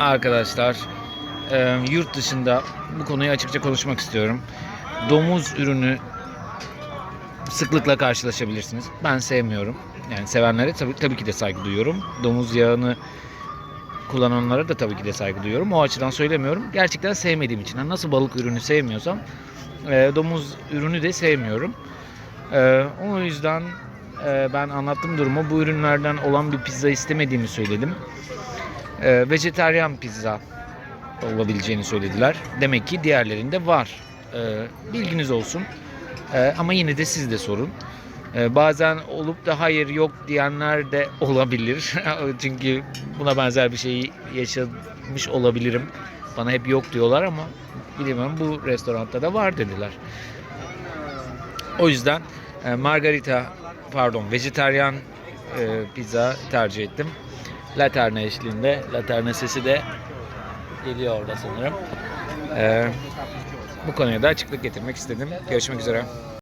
Arkadaşlar e, yurt dışında bu konuyu açıkça konuşmak istiyorum. Domuz ürünü sıklıkla karşılaşabilirsiniz. Ben sevmiyorum. Yani sevenlere tabii, tabii ki de saygı duyuyorum. Domuz yağını kullananlara da tabii ki de saygı duyuyorum. O açıdan söylemiyorum. Gerçekten sevmediğim için. Hani nasıl balık ürünü sevmiyorsam e, domuz ürünü de sevmiyorum. E, o yüzden e, ben anlattığım durumu bu ürünlerden olan bir pizza istemediğimi söyledim. E, vejetaryen pizza olabileceğini söylediler. Demek ki diğerlerinde var. E, bilginiz olsun. E, ama yine de siz de sorun. E, bazen olup da hayır yok diyenler de olabilir. Çünkü buna benzer bir şeyi yaşamış olabilirim. Bana hep yok diyorlar ama bilemem bu restoranda da var dediler. O yüzden e, margarita pardon vejetaryen e, pizza tercih ettim. Laterna eşliğinde. Laterna sesi de geliyor orada sanırım. E, bu konuya da açıklık getirmek istedim. Görüşmek üzere.